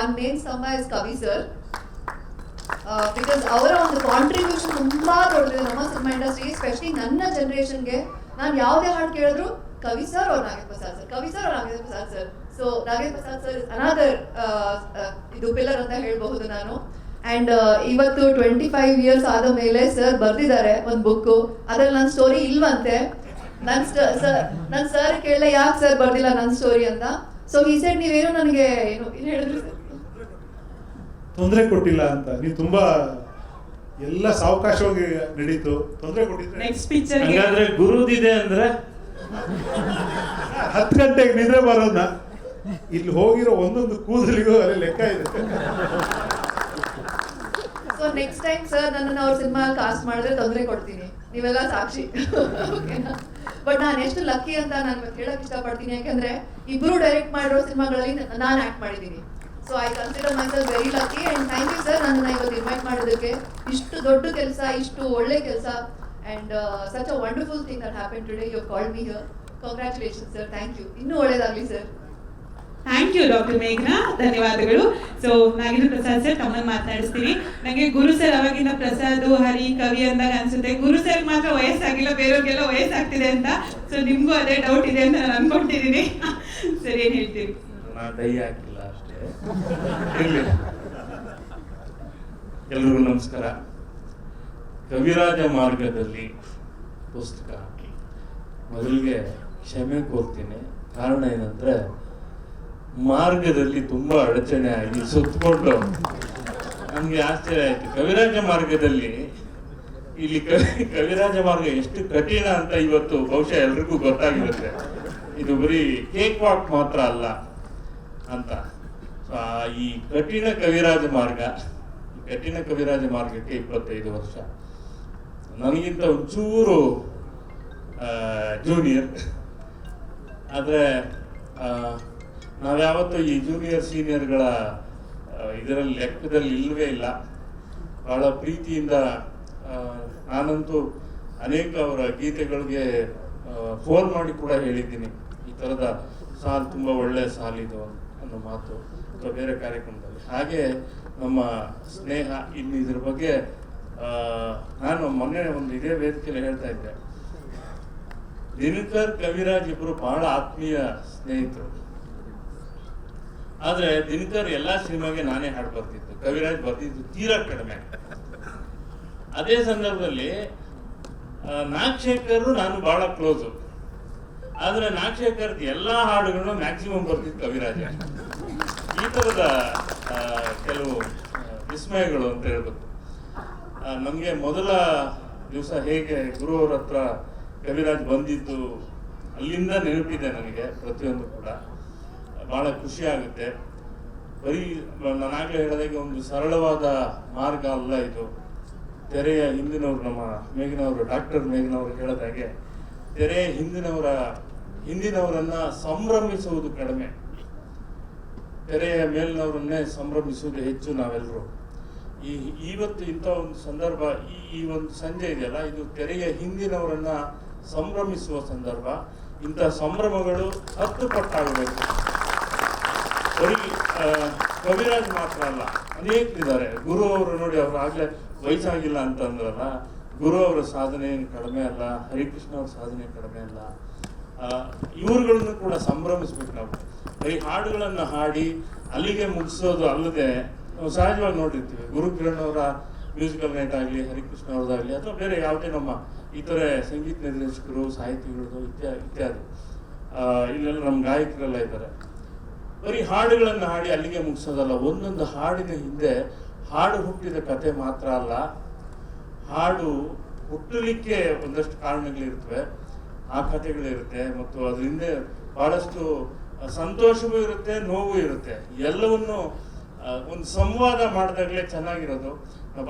ಒನ್ ಮೇನ್ ಸ್ತಂಭ ಇಸ್ ಕವಿ ಸರ್ ಬಿಕಾಸ್ ಅವರ ಒಂದು ಕಾಂಟ್ರಿಬ್ಯೂಷನ್ ತುಂಬಾ ದೊಡ್ಡದಿದೆ ನಮ್ಮ ಸಿನಿಮಾ ಇಂಡಸ್ಟ್ರಿ ಸ್ಪೆಷಲಿ ನನ್ನ ಜನರೇಷನ್ಗೆ ನಾನು ಯಾವುದೇ ಹಾಡು ಕೇಳಿದ್ರು ಕವಿ ಸರ್ ಅವ್ರು ನಾಗೇಂದ್ರ ಪ್ರಸಾದ್ ಸರ್ ಕವಿ ಸರ್ ಅವ್ರು Nagendra Prasad sir so Nagendra Prasad sir another ಇದು ಪಿಲ್ಲರ್ ಅಂತ ಹೇಳಬಹುದು ನಾನು. ಅಂಡ್ ಇವತ್ತು ಟ್ವೆಂಟಿ ಫೈವ್ ಇಯರ್ಸ್ ಆದ ಮೇಲೆ ಸರ್ ಬರ್ದಿದ್ದಾರೆ ಒಂದು ಬುಕ್ಕು ಅದ್ರಲ್ಲಿ ನನ್ನ ಸ್ಟೋರಿ ಇಲ್ವಂತೆ. ನನ್ನ ಸರ್ ನನ್ನ ಸರ್ ಕೇಳಲೆ ಯಾಕೆ ಸರ್ ಬರ್ದಿಲ್ಲ ನನ್ನ ಸ್ಟೋರಿ ಅಂತ? ಸೊ ಈ ಸೈಡ್ ನೀವೇನು ನನಗೆ ಏನು ಏನು ಹೇಳಿದ್ರು? ಸರ್ ತೊಂದರೆ ಕೊಟ್ಟಿಲ್ಲ ಅಂತ. ನೀವು ತುಂಬಾ ಎಲ್ಲ ಸಾವಕಾಶವಾಗಿ ನಡೀತು. ತೊಂದರೆ ಕೊಟ್ಟಿದ್ರೆ ನೆಕ್ಸ್ಟ್ ಪಿಕ್ಚರ್ ಹಂಗಾದ್ರೆ ಗುರುದಿದೆ ಅಂದ್ರೆ? ಹತ್ತು ಗಂಟೆಗೆ ನಿದ್ರೆ ಬರೋದನ್ನ ಇಲ್ಲಿ ಹೋಗಿರೋ ಒಂದೊಂದು ಕೂದಲಿಗೂ ಅಲ್ಲಿ ಲೆಕ್ಕ ಇದೆ. ನೆಕ್ಸ್ಟ್ ಟೈಮ್ ಸರ್ ನನ್ನನ್ನು ಅವ್ರ ಸಿನಿಮಾ ಕಾಸ್ಟ್ ಮಾಡಿದ್ರೆ ತೊಂದರೆ ಕೊಡ್ತೀನಿ. ನೀವೆಲ್ಲ ಸಾಕ್ಷಿ. ಬಟ್ ನಾನು ಎಷ್ಟು ಲಕ್ಕಿ ಅಂತ ನಾನು ಹೇಳಕ್ ಇಷ್ಟಪಡ್ತೀನಿ. ಯಾಕಂದ್ರೆ ಇಬ್ರು ಡೈರೆಕ್ಟ್ ಮಾಡಿರೋ ಸಿನಿಮಾಗಳಲ್ಲಿ ನಾನು ಆಕ್ಟ್ ಮಾಡಿದ್ದೀನಿ. So I consider my myself very lucky and thank you sir ನನ್ನ ಇವತ್ತು ಇನ್ವೈಟ್ ಮಾಡೋದಕ್ಕೆ ಇಷ್ಟು ದೊಡ್ಡ ಕೆಲಸ, ಇಷ್ಟು ಒಳ್ಳೆ ಕೆಲಸ and such a wonderful thing that happen today you call me here congratulation sir thank you ಇನ್ನೂ ಒಳ್ಳೇದಾಗಲಿ ಸರ್ ಥ್ಯಾಂಕ್ ಯು ಡಾಕ್ಟರ್ ಮೇಘನಾ ಧನ್ಯವಾದಗಳು. ಸೊ ನಾಗೇಂದ್ರ ಪ್ರಸಾದ್ ಸರ್ ತಮ್ಮನ್ನು ಮಾತನಾಡಿಸ್ತೀನಿ. ನನಗೆ ಗುರು ಸರ್ ಅವಾಗಿನ ಪ್ರಸಾದ್, ಹರಿ, ಕವಿ ಅಂದಾಗ ಅನ್ಸುತ್ತೆ. ಗುರು ಸರ್ ಮಾತ್ರ ವಯಸ್ಸಾಗಿಲ್ಲ, ಬೇರೆಯವ್ರಿಗೆಲ್ಲ ವಯಸ್ಸಾಗ್ತಿದೆ ಅಂತ. ಸೊ ನಿಮಗೂ ಅದೇ ಡೌಟ್ ಇದೆ ಅಂತ ನಾನು ಅನ್ಕೊಂಡಿದ್ದೀನಿ [laughs] ಸರ್, ಏನ್ ಹೇಳ್ತೀವಿ ಎಲ್ರಿಗೂ ನಮಸ್ಕಾರ. ಕವಿರಾಜ ಮಾರ್ಗದಲ್ಲಿ ಪುಸ್ತಕ ಮೊದಲಿಗೆ ಕ್ಷಮೆ ಕೋರ್ತೀನಿ. ಕಾರಣ ಏನಂದ್ರೆ ಮಾರ್ಗದಲ್ಲಿ ತುಂಬಾ ಅಡಚಣೆ ಆಗಿ ಸುತ್ತಕೊಂಡು ನಮ್ಗೆ ಆಶ್ಚರ್ಯ ಆಯ್ತು. ಕವಿರಾಜ ಮಾರ್ಗದಲ್ಲಿ ಇಲ್ಲಿ ಕವಿ, ಕವಿರಾಜ ಮಾರ್ಗ ಎಷ್ಟು ಕಠಿಣ ಅಂತ ಇವತ್ತು ಬಹುಶಃ ಎಲ್ರಿಗೂ ಗೊತ್ತಾಗಿರುತ್ತೆ. ಇದು ಬರೀ ಕೇಕ್ ವಾಕ್ ಮಾತ್ರ ಅಲ್ಲ ಅಂತ. ಈ ಕಠಿಣ ಕವಿರಾಜ ಮಾರ್ಗ, ಕಠಿಣ ಕವಿರಾಜ ಮಾರ್ಗಕ್ಕೆ ಇಪ್ಪತ್ತೈದು ವರ್ಷ. ನನಗಿಂತ ಒಂಚೂರು ಜೂನಿಯರ್ ಆದರೆ ನಾವ್ಯಾವತ್ತೂ ಈ ಜೂನಿಯರ್ ಸೀನಿಯರ್ಗಳ ಇದರಲ್ಲಿ, ಲೆಕ್ಕದಲ್ಲಿ ಇಲ್ಲವೇ ಇಲ್ಲ. ಬಹಳ ಪ್ರೀತಿಯಿಂದ ನಾನಂತೂ ಅನೇಕ ಅವರ ಗೀತೆಗಳಿಗೆ ಫೋನ್ ಮಾಡಿ ಕೂಡ ಹೇಳಿದ್ದೀನಿ. ಈ ಥರದ ಸಾಲು ತುಂಬ ಒಳ್ಳೆಯ ಸಾಲಿದು ಅನ್ನೋ ಮಾತು ಅಥವಾ ಬೇರೆ ಕಾರ್ಯಕ್ರಮದಲ್ಲಿ. ಹಾಗೆ ನಮ್ಮ ಸ್ನೇಹ ಇನ್ನು ಇದ್ರ ಬಗ್ಗೆ ನಾನು ಮೊನ್ನೆ ಒಂದು ಇದೇ ವೇದಿಕೆಯಲ್ಲಿ ಹೇಳ್ತಾ ಇದ್ದೆ. ದಿನಕರ್, ಕವಿರಾಜ್ ಇಬ್ಬರು ಬಹಳ ಆತ್ಮೀಯ ಸ್ನೇಹಿತರು. ಆದ್ರೆ ದಿನಕರ್ ಎಲ್ಲಾ ಸಿನಿಮಾಗೆ ನಾನೇ ಹಾಡು ಬರ್ತಿತ್ತು. ಕವಿರಾಜ್ ಬರ್ತಿತ್ತು ತೀರಾ ಕಡಿಮೆ. ಅದೇ ಸಂದರ್ಭದಲ್ಲಿ ನಾಗಶೇಖರ್ ನಾನು ಬಹಳ ಕ್ಲೋಸು ಆದ್ರೆ ನಾಗಶೇಖರ್ ಎಲ್ಲಾ ಹಾಡುಗಳನ್ನು ಮ್ಯಾಕ್ಸಿಮಮ್ ಬರ್ತಿತ್ತು ಕವಿರಾಜ. ಈ ತರದ ಕೆಲವು ವಿಸ್ಮಯಗಳು ಅಂತ ಹೇಳ್ಬೇಕು. ನಮ್ಗೆ ಮೊದಲ ದಿವಸ ಹೇಗೆ ಗುರು ಅವ್ರ ಹತ್ರ ಕವಿರಾಜ್ ಬಂದಿದ್ದು ಅಲ್ಲಿಂದ ನೆನಪಿದೆ ನನಗೆ, ಪ್ರತಿಯೊಂದು ಕೂಡ. ಭಾಳ ಖುಷಿ ಆಗುತ್ತೆ. ಬರೀ ನಾನಾಗಲೇ ಹೇಳಿದಾಗೆ ಒಂದು ಸರಳವಾದ ಮಾರ್ಗ ಅಲ್ಲ ಇದು. ತೆರೆಯ ಹಿಂದಿನವರು ನಮ್ಮ ಮೇಘನವರು, ಡಾಕ್ಟರ್ ಮೇಘನವರು ಹೇಳಿದಾಗೆ ತೆರೆಯ ಹಿಂದಿನವರ, ಹಿಂದಿನವರನ್ನ ಸಂಭ್ರಮಿಸುವುದು ಕಡಿಮೆ. ತೆರೆಯ ಮೇಲಿನವರನ್ನೇ ಸಂಭ್ರಮಿಸುವುದು ಹೆಚ್ಚು ನಾವೆಲ್ಲರೂ ಈ ಇವತ್ತು ಇಂಥ ಒಂದು ಸಂದರ್ಭ, ಈ ಈ ಒಂದು ಸಂಜೆ ಇದೆಯಲ್ಲ, ಇದು ತೆರೆಯ ಹಿಂದಿನವರನ್ನ ಸಂಭ್ರಮಿಸುವ ಸಂದರ್ಭ. ಇಂಥ ಸಂಭ್ರಮಗಳು ಹತ್ತು ಪಟ್ಟಾಗಬೇಕು. ಬರೀ ಕವಿರಾಜ್ ಮಾತ್ರ ಅಲ್ಲ, ಅನೇಕರಿದ್ದಾರೆ. ಗುರು ಅವರು ನೋಡಿ ಅವ್ರು ಆಗ್ಲೇ ವಯಸ್ಸಾಗಿಲ್ಲ ಅಂತಂದ್ರಲ್ಲ, ಗುರು ಅವರ ಸಾಧನೆ ಏನು ಕಡಿಮೆ ಅಲ್ಲ, ಹರಿಕೃಷ್ಣ ಅವ್ರ ಸಾಧನೆ ಕಡಿಮೆ ಅಲ್ಲ. ಇವ್ರುಗಳನ್ನು ಕೂಡ ಸಂಭ್ರಮಿಸ್ಬೇಕು ನಾವು. ಬರೀ ಹಾಡುಗಳನ್ನು ಹಾಡಿ, ಅಲ್ಲಿಗೆ ಮುಗಿಸೋದು ಅಲ್ಲದೆ, ನಾವು ಸಹಜವಾಗಿ ನೋಡಿರ್ತೀವಿ. ಗುರುಕಿರಣ್ ಅವರ ಮ್ಯೂಸಿಕಲ್ ನೈಟ್ ಆಗಲಿ, ಹರಿಕೃಷ್ಣ ಅವ್ರದ್ದಾಗಲಿ, ಅಥವಾ ಬೇರೆ ಯಾವುದೇ ನಮ್ಮ ಇತರೆ ಸಂಗೀತ ನಿರ್ದೇಶಕರು, ಸಾಹಿತಿಗಳದ್ದು ಇತ್ಯಾದಿ. ಇತ್ಯಾದಿ ಇಲ್ಲೆಲ್ಲ ನಮ್ಮ ಗಾಯಕರೆಲ್ಲ ಇದ್ದಾರೆ. ಬರೀ ಹಾಡುಗಳನ್ನು ಹಾಡಿ ಅಲ್ಲಿಗೆ ಮುಗಿಸೋದಲ್ಲ, ಒಂದೊಂದು ಹಾಡಿನ ಹಿಂದೆ ಹಾಡು ಹುಟ್ಟಿದ ಕತೆ ಮಾತ್ರ ಅಲ್ಲ, ಹಾಡು ಹುಟ್ಟಲಿಕ್ಕೆ ಒಂದಷ್ಟು ಕಾರಣಗಳಿರ್ತವೆ ಆ ಕಥೆಗಳಿರುತ್ತೆ ಮತ್ತು ಅದ್ರ ಹಿಂದೆ ಬಹಳಷ್ಟು ಸಂತೋಷವೂ ಇರುತ್ತೆ, ನೋವು ಇರುತ್ತೆ. ಎಲ್ಲವನ್ನು ಒಂದು ಸಂವಾದ ಮಾಡಿದಾಗಲೇ ಚೆನ್ನಾಗಿರೋದು.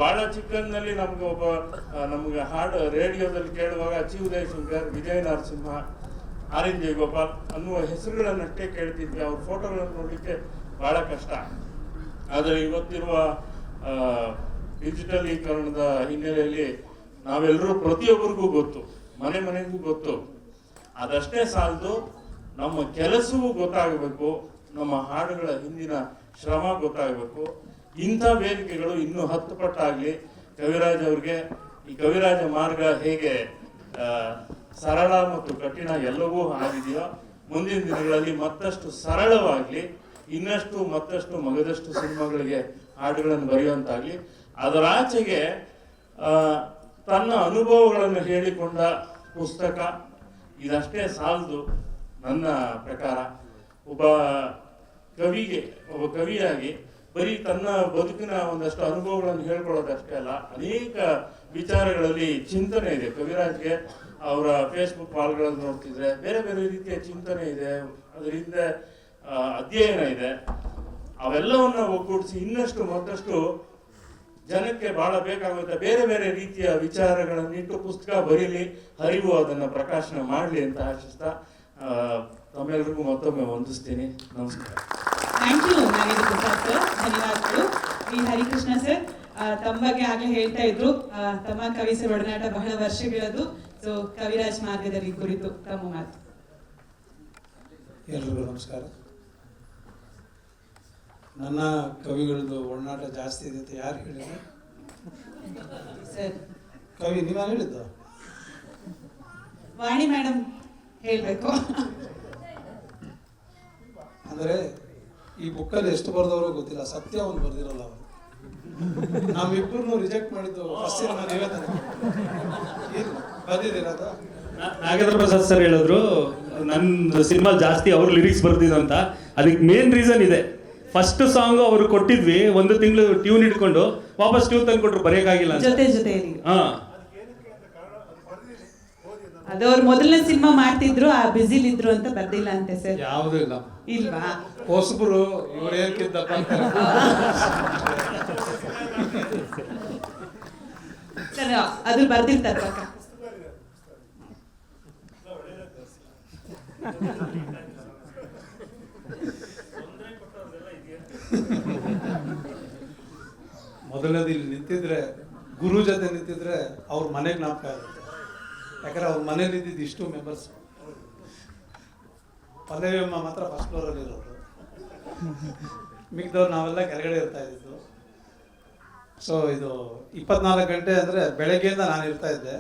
ಬಹಳ ಚಿಕ್ಕಂದಿನಲ್ಲಿ ನಮ್ಗೆ ಒಬ್ಬ ನಮಗೆ ನಮ್ಗೆ ಹಾಡು ರೇಡಿಯೋದಲ್ಲಿ ಕೇಳುವಾಗ ಅಚೀವ್ ಜಯಶಂಕರ್ ವಿಜಯ ನರಸಿಂಹ ಆರ್ ಎನ್ ಜಯಗೋಪಾಲ್ ಅನ್ನುವ ಹೆಸರುಗಳನ್ನಷ್ಟೇ ಕೇಳ್ತಿದ್ವಿ. ಅವ್ರ ಫೋಟೋಗಳನ್ನು ನೋಡಲಿಕ್ಕೆ ಬಹಳ ಕಷ್ಟ. ಆದರೆ ಇವತ್ತಿರುವ ಡಿಜಿಟಲೀಕರಣದ ಹಿನ್ನೆಲೆಯಲ್ಲಿ ನಾವೆಲ್ಲರೂ ಪ್ರತಿಯೊಬ್ಬರಿಗೂ ಗೊತ್ತು. ಮನೆ ಮನೆಗೂ ಗೊತ್ತು. ಅದಷ್ಟೇ ಸಾಲದು ನಮ್ಮ ಕೆಲಸವೂ ಗೊತ್ತಾಗಬೇಕು. ನಮ್ಮ ಹಾಡುಗಳ ಹಿಂದಿನ ಶ್ರಮ ಗೊತ್ತಾಗಬೇಕು. ಇಂಥ ವೇದಿಕೆಗಳು ಇನ್ನೂ ಹತ್ತು ಪಟ್ಟಾಗಲಿ. ಕವಿರಾಜ್ ಅವ್ರಿಗೆ ಈ ಕವಿರಾಜ ಮಾರ್ಗ ಹೇಗೆ ಸರಳ ಮತ್ತು ಕಠಿಣ ಎಲ್ಲವೂ ಆಗಿದೆಯೋ ಮುಂದಿನ ದಿನಗಳಲ್ಲಿ ಮತ್ತಷ್ಟು ಸರಳವಾಗಲಿ, ಇನ್ನಷ್ಟು ಮತ್ತಷ್ಟು ಮಗದಷ್ಟು ಸಿನಿಮಾಗಳಿಗೆ ಹಾಡುಗಳನ್ನು ಬರೆಯುವಂತಾಗಲಿ ಅದರಾಚೆಗೆ ತನ್ನ ಅನುಭವಗಳನ್ನು ಹೇಳಿಕೊಂಡ ಪುಸ್ತಕ, ಇದಷ್ಟೇ ಸಾಲದು ನನ್ನ ಪ್ರಕಾರ. ಒಬ್ಬ ಕವಿಗೆ, ಒಬ್ಬ ಕವಿಯಾಗಿ ಬರೀ ತನ್ನ ಬದುಕಿನ ಒಂದಷ್ಟು ಅನುಭವಗಳನ್ನು ಹೇಳ್ಕೊಳ್ಳೋದಷ್ಟೇ ಅಲ್ಲ, ಅನೇಕ ವಿಚಾರಗಳಲ್ಲಿ ಚಿಂತನೆ ಇದೆ. ಕವಿರಾಜ್ಗೆ ಅವರ ಫೇಸ್ಬುಕ್ ವಾಲ್ಗಳನ್ನು ನೋಡ್ತಿದ್ರೆ ಬೇರೆ ಬೇರೆ ರೀತಿಯ ಚಿಂತನೆ ಇದೆ. ಅದರಿಂದ ಹಿಂದೆ ಅಧ್ಯಯನ ಇದೆ. ಅವೆಲ್ಲವನ್ನ ಒಗ್ಗೂಡಿಸಿ ಇನ್ನಷ್ಟು ಮತ್ತಷ್ಟು ಜನಕ್ಕೆ ಬಹಳ ಬೇಕಾಗುತ್ತೆ. ಬೇರೆ ಬೇರೆ ರೀತಿಯ ವಿಚಾರಗಳನ್ನಿಟ್ಟು ಪುಸ್ತಕ ಬರೀಲಿ, ಹರಿವು ಅದನ್ನ ಪ್ರಕಾಶನ ಮಾಡಲಿ ಅಂತ ಆಶಿಸ್ತಾ ತಮ್ಮೆಲ್ಲರಿಗೂ ಮತ್ತೊಮ್ಮೆ ವಂದಿಸ್ತೀನಿ. ನಮಸ್ಕಾರ. ಥ್ಯಾಂಕ್ ಯು ಸರ್ ಧನ್ಯವಾದಗಳು. ಈ ಹರಿಕೃಷ್ಣ ಸರ್ ತಮ್ಮ ಬಗ್ಗೆ ಆಗ್ಲೇ ಹೇಳ್ತಾ ಇದ್ರು. ತಮ್ಮ ಕವಿ ಸರ್ ಒಡನಾಟ ಬಹಳ ವರ್ಷಗಳದು. ಸೊ ಕವಿರಾಜ್ ಮಾರ್ಗದಲ್ಲಿ ಕುರಿತು ತಮ್ಮ ಮಾತು ಎಲ್ರಿಗೂ ನಮಸ್ಕಾರ. ನನ್ನ ಕವಿಗಳದ್ದು ಒಡನಾಟ ಜಾಸ್ತಿ ಇದೆ ಅಂತ ಯಾರು ಹೇಳಿದ್ರು? ಕವಿ ನೀವ ಹೇಳಿದ್ದು? ವಾಣಿ ಮೇಡಮ್ ಹೇಳಬೇಕು. ಅಂದರೆ ಈ ಬುಕ್ಕಲ್ಲಿ ಎಷ್ಟು ಬರೆದವರು ಗೊತ್ತಿಲ್ಲ ಸತ್ಯ ಒಂದು ಬರ್ದಿರಲ್ಲ ಅವರು. ನಾವಿಬ್ಬರನ್ನು ರಿಜೆಕ್ಟ್ ಮಾಡಿದ್ದು ಫಸ್ಟ್ ನಾನು ನೀವೇ ತಾನೆ ನಾಗೇಂದ್ರ ಪ್ರಸಾದ್ ಸರ್ ಹೇಳಿದ್ರು ನನ್ನ ಸಿನಿಮಾ ಜಾಸ್ತಿ ಅವ್ರ ಲಿರಿಕ್ಸ್ ಬರ್ತಿದ್ದು ಅಂತ. ಅದಕ್ಕೆ ಮೇನ್ ರೀಸನ್ ಇದೆ. ಫಸ್ಟ್ ಸಾಂಗ್ ಅವರು ಕೊಟ್ಟಿದ್ವಿ ಒಂದು ತಿಂಗಳು ಟ್ಯೂನ್ ಇಟ್ಕೊಂಡು ವಾಪಸ್ ಟ್ಯೂನ್ ತಂದು ಕೊಟ್ರು ಬರೆಯಕ್ಕಾಗಿಲ್ಲ ಜೊತೆ ಜೊತೆ ಹಾ. ಅದು ಅವ್ರು ಮೊದಲನೇ ಸಿನಿಮಾ ಮಾಡ್ತಿದ್ರು ಆ ಬ್ಯುಸಿಲಿದ್ರು ಅಂತ ಬರ್ದಿಲ್ಲ ಅಂತೆ ಸರ್. ಯಾವುದು ಇಲ್ಲ. ಇಲ್ವಾ? ಹೊಸಬ್ರು ಇವ್ರು ಏನ್ಕಿದ್ದಪ್ಪ ಅಂತಾರೆ ಸರ್ ಅದು ಬರ್ದಿರ್ತಾರೆ ಪಕ್ಕ. [laughs] ಮೊದಲನೇದು ಇಲ್ಲಿ ನಿಂತಿದ್ರೆ, ಗುರು ಜೊತೆ ನಿಂತಿದ್ರೆ ಅವ್ರ ಮನೆಗೆ ಜ್ಞಾಪಕ ಆಗುತ್ತೆ. ಯಾಕಂದ್ರೆ ಅವ್ರ ಮನೇಲಿ ಇದ್ದಿದ್ದು ಇಷ್ಟು ಮೆಂಬರ್ಸ್ ಪಲ್ಲವಿಯಮ್ಮ ಮಾತ್ರ ಫಸ್ಟ್ ಫ್ಲೋರಲ್ಲಿ ಇರೋರು ಮಿಕ್ದವ್ರು ನಾವೆಲ್ಲ ಕೆಳಗಡೆ ಇರ್ತಾ ಇದ್ದಿದ್ದು. ಸೊ ಇದು ಇಪ್ಪತ್ನಾಲ್ಕು ಗಂಟೆ ಅಂದರೆ ಬೆಳಗ್ಗೆಯಿಂದ ನಾನು ಇರ್ತಾ ಇದ್ದೆ.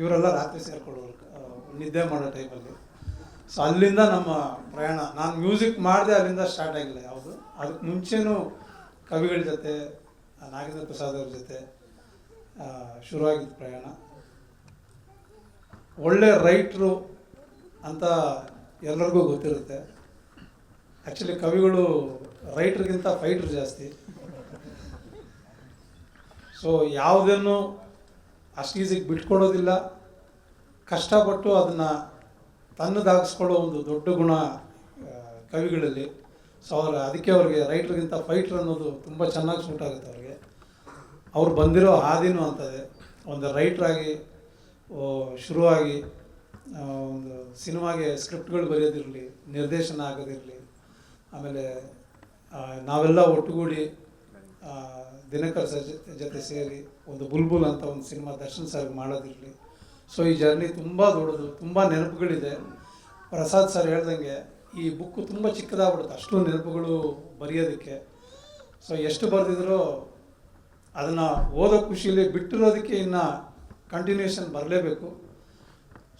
ಇವರೆಲ್ಲ ರಾತ್ರಿ ಸೇರ್ಕೊಳ್ಳೋರು ನಿದ್ದೆ ಮಾಡೋ ಟೈಮಲ್ಲಿ ಸೊ ಅಲ್ಲಿಂದ ನಮ್ಮ ಪ್ರಯಾಣ. ನಾನು ಮ್ಯೂಸಿಕ್ ಮಾಡಿದೆ ಅಲ್ಲಿಂದ ಸ್ಟಾರ್ಟ್ ಆಗಿಲ್ಲ ಯಾವುದು. ಅದಕ್ಕೆ ಮುಂಚೆನೂ ಕವಿಗಳ ಜೊತೆ ನಾಗೇಂದ್ರ ಪ್ರಸಾದ್ ಅವ್ರ ಜೊತೆ ಶುರುವಾಗಿದ್ದ ಪ್ರಯಾಣ. ಒಳ್ಳೆ ರೈಟ್ರು ಅಂತ ಎಲ್ಲರಿಗೂ ಗೊತ್ತಿರುತ್ತೆ. ಆ್ಯಕ್ಚುಲಿ ಕವಿಗಳು ರೈಟ್ರಿಗಿಂತ ಫೈಟ್ರ್ ಜಾಸ್ತಿ. ಸೊ ಯಾವುದನ್ನು ಅಷ್ಟು ಈಸಿಗೆ ಬಿಟ್ಕೊಡೋದಿಲ್ಲ. ಕಷ್ಟಪಟ್ಟು ಅದನ್ನು ತನ್ನದಾಗಿಸ್ಕೊಳ್ಳೋ ಒಂದು ದೊಡ್ಡ ಗುಣ ಕವಿಗಳಲ್ಲಿ ಸೊ ಅವ್ರ, ಅದಕ್ಕೆ ಅವ್ರಿಗೆ ರೈಟ್ರಿಗಿಂತ ಫೈಟ್ರ್ ಅನ್ನೋದು ತುಂಬ ಚೆನ್ನಾಗಿ ಸೂಟ್ ಆಗುತ್ತೆ ಅವ್ರಿಗೆ. ಅವ್ರು ಬಂದಿರೋ ಹಾದಿನೂ ಅಂತದೆ ಒಂದು ರೈಟ್ರಾಗಿ ಶುರುವಾಗಿ ಒಂದು ಸಿನಿಮಾಗೆ ಸ್ಕ್ರಿಪ್ಟ್ಗಳು ಬರೆಯೋದಿರಲಿ, ನಿರ್ದೇಶನ ಆಗೋದಿರಲಿ, ಆಮೇಲೆ ನಾವೆಲ್ಲ ಒಟ್ಟುಗೂಡಿ ದಿನಕರ್ ಸರ್ ಜೊತೆ ಸೇರಿ ಒಂದು ಬುಲ್ಬುಲ್ ಅಂತ ಒಂದು ಸಿನಿಮಾ ದರ್ಶನ್ ಸರ್ ಮಾಡೋದಿರಲಿ ಸೊ ಈ ಜರ್ನಿ ತುಂಬ ದೊಡ್ಡದು, ತುಂಬ ನೆನಪುಗಳಿದೆ. ಪ್ರಸಾದ್ ಸರ್ ಹೇಳ್ದಂಗೆ ಈ ಬುಕ್ಕು ತುಂಬ ಚಿಕ್ಕದಾಗ್ಬಿಡುತ್ತೆ. ಅಷ್ಟು ನೆನಪುಗಳು ಬರೆಯೋದಕ್ಕೆ. ಸೊ ಎಷ್ಟು ಬರೆದಿದ್ರೂ ಅದನ್ನು ಓದೋ ಖುಷಿಯಲ್ಲಿ ಬಿಟ್ಟಿರೋದಕ್ಕೆ ಇನ್ನು ಕಂಟಿನ್ಯೂಷನ್ ಬರಲೇಬೇಕು.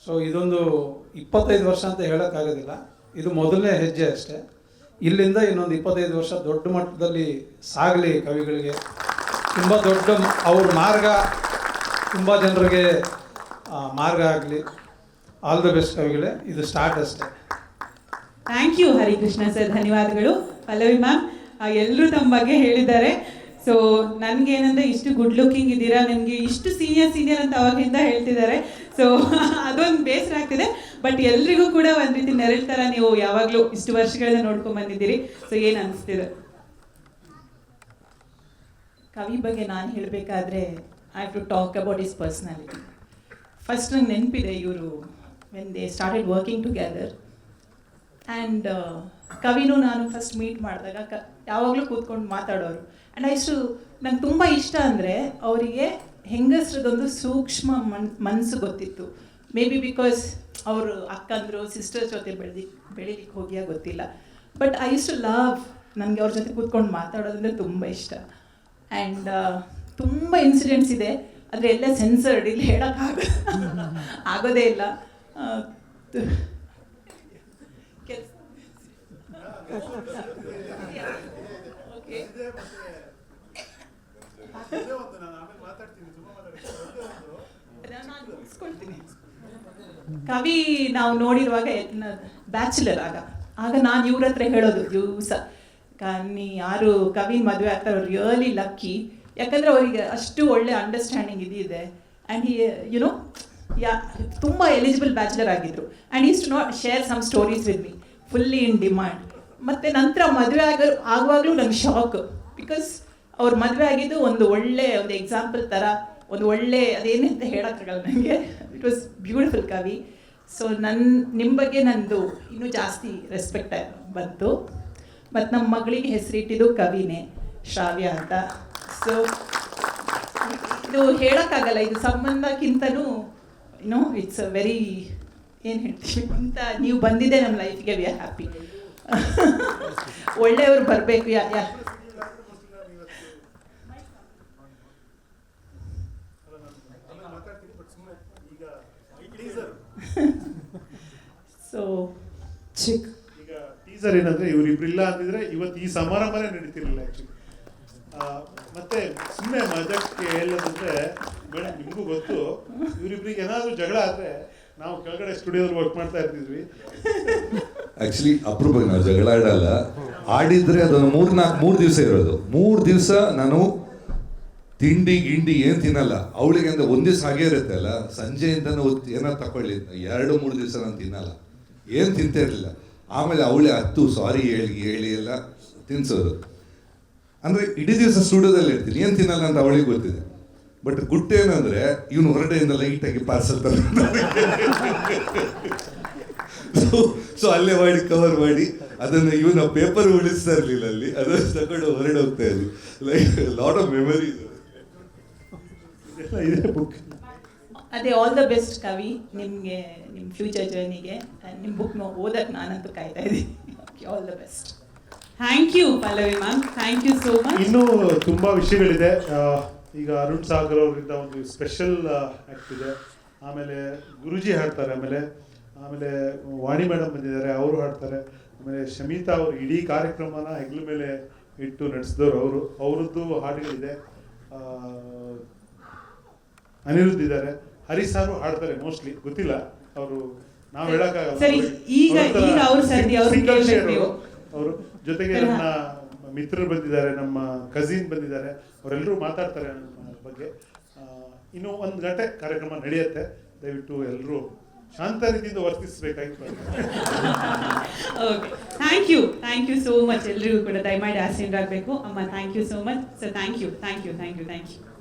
ಸೊ ಇದೊಂದು ಇಪ್ಪತ್ತೈದು ವರ್ಷ ಅಂತ ಹೇಳೋಕ್ಕಾಗೋದಿಲ್ಲ. ಇದು ಮೊದಲನೇ ಹೆಜ್ಜೆ ಅಷ್ಟೇ. ಇಲ್ಲಿಂದ ಇನ್ನೊಂದು ಇಪ್ಪತ್ತೈದು ವರ್ಷ ದೊಡ್ಡ ಮಟ್ಟದಲ್ಲಿ ಸಾಗಲಿ ಕವಿಗಳಿಗೆ. ತುಂಬ ದೊಡ್ಡ ಅವ್ರ ಮಾರ್ಗ, ತುಂಬ ಜನರಿಗೆ ಮಾರ್ಗ ಆಗಲಿ ಆಲ್ ದ ಬೆಸ್ಟ್ ಕವಿಗಳೇ, ಇದು ಸ್ಟಾರ್ಟ್ ಅಷ್ಟೇ. ಥ್ಯಾಂಕ್ ಯು ಹರಿಕೃಷ್ಣ ಸರ್ ಧನ್ಯವಾದಗಳು. ಪಲ್ಲವಿ ಮ್ಯಾಮ್ ಎಲ್ಲರೂ ತಮ್ಮ ಬಗ್ಗೆ ಹೇಳಿದ್ದಾರೆ. ಸೊ ನನಗೇನಂದ್ರೆ ಇಷ್ಟು ಗುಡ್ ಲುಕಿಂಗ್ ಇದ್ದೀರಾ ನನಗೆ ಇಷ್ಟು ಸೀನಿಯರ್ ಸೀನಿಯರ್ ಅಂತ ಅವಾಗಿಂದ ಹೇಳ್ತಿದ್ದಾರೆ. ಸೊ [laughs] ಅದೊಂದು ಬೇಸರ ಆಗ್ತಿದೆ. ಬಟ್ ಎಲ್ರಿಗೂ ಕೂಡ ಒಂದು ರೀತಿ ನೆರಳು ಥರ ನೀವು ಯಾವಾಗಲೂ ಇಷ್ಟು ವರ್ಷಗಳಿಂದ ನೋಡ್ಕೊಂಡು ಬಂದಿದ್ದೀರಿ. ಸೊ ಏನು ಅನಿಸ್ತಿದೆ? ಕವಿ ಬಗ್ಗೆ ನಾನು ಹೇಳಬೇಕಾದ್ರೆ I to talk about is personality first ನನ್ನ ನೆನಪಿದೆ ಇವರು when they started working together. And ಕವಿನೂ ನಾನು ಫಸ್ಟ್ ಮೀಟ್ ಮಾಡಿದಾಗ ಕ, ಯಾವಾಗಲೂ ಕೂತ್ಕೊಂಡು ಮಾತಾಡೋರು. ಆ್ಯಂಡ್ ಅಷ್ಟು ನಂಗೆ ತುಂಬ ಇಷ್ಟ ಅಂದರೆ ಅವರಿಗೆ ಹೆಂಗಸ್ರದೊಂದು ಸೂಕ್ಷ್ಮ ಮನ್ ಮನಸ್ಸು ಗೊತ್ತಿತ್ತು. ಮೇ ಬಿ ಬಿಕಾಸ್ ಅವರು ಅಕ್ಕಂದರು ಸಿಸ್ಟರ್ಸ್ ಜೊತೆ ಬೆಳೆದಿ ಬೆಳಿಲಿಕ್ಕೆ ಹೋಗಿಯಾ ಗೊತ್ತಿಲ್ಲ. But I is to love ನನಗೆ ಅವ್ರ ಜೊತೆ ಕೂತ್ಕೊಂಡು ಮಾತಾಡೋದಂದ್ರೆ ತುಂಬ ಇಷ್ಟ. ಆ್ಯಂಡ್ ತುಂಬ ಇನ್ಸಿಡೆಂಟ್ಸ್ ಇದೆ. ಆದರೆ ಎಲ್ಲ ಸೆನ್ಸರ್ಡ್ ಇಲ್ಲಿ ಹೇಳೋಕ್ಕಾಗ ಆಗೋದೇ ಇಲ್ಲ. ಕವಿ ನಾವು ನೋಡಿರುವಾಗ ಬ್ಯಾಚುಲರ್ ಆಗ. ಆಗ ನಾನು ಇವ್ರ ಹತ್ರ ಹೇಳೋದು ದಿವಸ. ನೀ ಯಾರು ಕವಿ ಮದುವೆ ಆಗ್ತಾರೆ ರಿಯಲಿ ಲಕ್ಕಿ ಯಾಕಂದ್ರೆ ಅವರಿಗೆ ಅಷ್ಟು ಒಳ್ಳೆ ಅಂಡರ್ಸ್ಟ್ಯಾಂಡಿಂಗ್ ಇದಿದೆ. ಆ್ಯಂಡ್ ಯು ಯುನೋ ಯಾ, ತುಂಬ ಎಲಿಜಿಬಲ್ ಬ್ಯಾಚುಲರ್ ಆಗಿದ್ರು. And is to not share some stories with me fully in demand ಮತ್ತು ನಂತರ ಮದುವೆ ಆಗ, ಆಗುವಾಗಲೂ ನಂಗೆ ಶಾಕ್ ಬಿಕಾಸ್ ಅವ್ರ ಮದುವೆ ಆಗಿದ್ದು ಒಂದು ಒಳ್ಳೆ, ಒಂದು ಎಕ್ಸಾಂಪಲ್ ಥರ ಒಂದು ಒಳ್ಳೆ, ಅದೇನೇ ಅಂತ ಹೇಳೋಕ್ಕಾಗಲ್ಲ ನನಗೆ it was beautiful Kavi. So ನನ್ನ ನಿಮ್ಮ ಬಗ್ಗೆ ನಂದು ಇನ್ನೂ ಜಾಸ್ತಿ ರೆಸ್ಪೆಕ್ಟ್ ಬಂತು. ಮತ್ತು ನಮ್ಮ ಮಗಳಿಗೆ ಹೆಸರಿಟ್ಟಿದ್ದು ಕವಿನೇ, ಶ್ರಾವ್ಯ ಅಂತ. ಸೊ ಇದು ಹೇಳೋಕ್ಕಾಗಲ್ಲ ಇದು ಸಂಬಂಧಕ್ಕಿಂತನೂ ನೋ ಇಟ್ಸ್ ಅ ವೆರಿ ಏನು ಹೇಳ್ತೀವಿ ಅಂತ ನೀವು ಬಂದಿದ್ದೆ ನಮ್ಮ ಲೈಫ್ಗೆ ವಿ ಆರ್ ಹ್ಯಾಪಿ [laughs] ಒಳ್ಳೆಯವರು ಬರಬೇಕು ಯಾ ಯಾ. ಸೊ ಚಿಕ್. ಈಗ ಟೀಸರ್ ಏನಂದ್ರೆ ಇವರಿಬ್ರಿಲ್ಲ ಅಂದಿದ್ರೆ ಇವತ್ತು ಈ ಸಮಾರಂಭನೇ ನಡೀತಿರ್ಲಿಲ್ಲ ಆಕ್ಚುಲಿ ಮತ್ತೆ ಸುಮ್ಮನೆ ಮಜಕ್ಕೆ ಹೇಳೋದಂದ್ರೆ, ಬೇಡ, ನಿಮಗೂ ಗೊತ್ತು, ಇವರಿಬ್ರಿಗೆ ಏನಾದರೂ ಜಗಳ ಆದರೆ ನಾವು ಕೆಳಗಡೆ ಸ್ಟುಡಿಯೋದಲ್ಲಿ ವರ್ಕ್ ಮಾಡ್ತಾ ಇರ್ತಿದ್ವಿ. ಆಕ್ಚುಲಿ ಅಪ್ರೂಪಕ್ಕೆ ನಾವು ಜಗಳ ಆಡಲ್ಲ. ಆಡಿದ್ರೆ ಅದೊಂದು ಮೂರು ನಾಲ್ಕು, ಮೂರು ದಿವಸ ಇರೋದು. ಮೂರು ದಿವಸ ನಾನು ತಿಂಡಿ, ಗಿಂಡಿ ಏನು ತಿನ್ನಲ್ಲ. ಅವಳಿಗೆ ಅಂದ್ರೆ ಒಂದ್ ದಿವಸ ಹಾಗೆ ಇರುತ್ತೆ ಅಲ್ಲ. ಸಂಜೆಯಿಂದ ಏನಾರು ತಕೊಳ್ಳಿ. ಎರಡು, ಮೂರು ದಿವಸ ನಾನು ತಿನ್ನಲ್ಲ. ಏನು ತಿಂತಾ ಇರಲಿಲ್ಲ. ಆಮೇಲೆ ಅವಳೆ ಹತ್ತು ಸಾರಿ ಹೇಳಿ ಹೇಳಿ ಎಲ್ಲ ತಿನ್ಸೋದು. ಅಂದ್ರೆ ಇಡೀ ದಿವಸ ಸ್ಟುಡಿಯೋದಲ್ಲಿ ಇರ್ತೀನಿ. ಏನು ತಿನ್ನಲ್ಲ ಅಂತ ಅವಳಿಗೆ ಗೊತ್ತಿದೆ. ಬಟ್ ಗುಟ್ಟೇನಂದ್ರೆ ಇವನು ಹೊರಡೆಯಿಂದ ಲೈಟಾಗಿ ಪಾರ್ಸಲ್ ಸೊ [laughs] ಸೊ ಅಲ್ಲೇ ಮಾಡಿ ಕವರ್ ಮಾಡಿ ಅದನ್ನ ಇವನ ಪೇಪರ್ ಉಳಿಸ್ತಾ ಇರ್ಲಿಲ್ಲ ಅಲ್ಲಿ. ಅದನ್ನು ತಗೊಂಡು ಹೊರಡೆ ಹೋಗ್ತಾ ಇದ್ವಿ. ಲೈಕ್ ಲಾಟ್ ಆಫ್ ಮೆಮರಿ ಇದೆ. ಬುಕ್ ಅದೇ ಆಲ್ ದ ಬೆಸ್ಟ್ ಕವಿ ನಿಮಗೆ ನಿಮ್ಮ ಫ್ಯೂಚರ್ ಜರ್ನಿಗೆ ನಿಮ್ಮ ಬುಕ್ ಓದಕ್ಕೆ ನಾನಂತೂ ಕಾಯ್ತಾ ಇದ್ದೀನಿ. All the best thank you Pallavi ma'am thank you so much ಇನ್ನೂ ತುಂಬಾ ವಿಷಯಗಳಿದೆ. ಈಗ ಅರುಣ್ ಸಾಗರ್ ಅವರಿಂದ ಒಂದು ಸ್ಪೆಷಲ್ ಆಕ್ಟ್ ಇದೆ. ಆಮೇಲೆ ಗುರುಜಿ ಹಾಡ್ತಾರೆ ಆಮೇಲೆ ಆಮೇಲೆ ವಾಣಿ ಮೇಡಮ್ ಬಂದಿದ್ದಾರೆ ಅವರು ಹಾಡ್ತಾರೆ. ಆಮೇಲೆ ಶಮಿತಾ ಅವರು ಇಡೀ ಕಾರ್ಯಕ್ರಮನ ಹೆಗ್ಲ ಮೇಲೆ ಇಟ್ಟು ನಡೆಸಿದವರು ಅವರು. ಅವರದ್ದು ಹಾಡುಗಳಿದೆ. ಅನಿರುದ್ಧ ಇದ್ದಾರೆ. ಹರಿ ಸಾರು ಹಾಡ್ತಾರೆ ಮೋಸ್ಟ್ಲಿ. ಗೊತ್ತಿಲ್ಲ. ಅವರು ನಾವು ಹೇಳಕ್ಕಾಗಲ್ಲ. ಸರಿ, ಈಗ- ಅವ್ರ. ಜೊತೆಗೆ ನಮ್ಮ ನನ್ನ ಮಿತ್ರರು ಬಂದಿದ್ದಾರೆ ನಮ್ಮ ಕಸಿನ್ ಬಂದಿದ್ದಾರೆ ಅವರೆಲ್ಲರೂ ಮಾತಾಡ್ತಾರೆ ನಮ್ಮ ಬಗ್ಗೆ. ಇನ್ನು ಒಂದು ಗಂಟೆ ಕಾರ್ಯಕ್ರಮ ನಡೆಯುತ್ತೆ. ದಯವಿಟ್ಟು ಎಲ್ಲರೂ ಶಾಂತ ರೀತಿಯಿಂದ ವರ್ತಿಸಬೇಕಾಗಿತ್ತು okay thank you thank you so much ಎಲ್ರಿಗೂ ಕೂಡ ದಯಮಾಡಿ ಆಸೀನರಾಗಬೇಕು ಅಮ್ಮ thank you so much so thank you thank you thank you thank you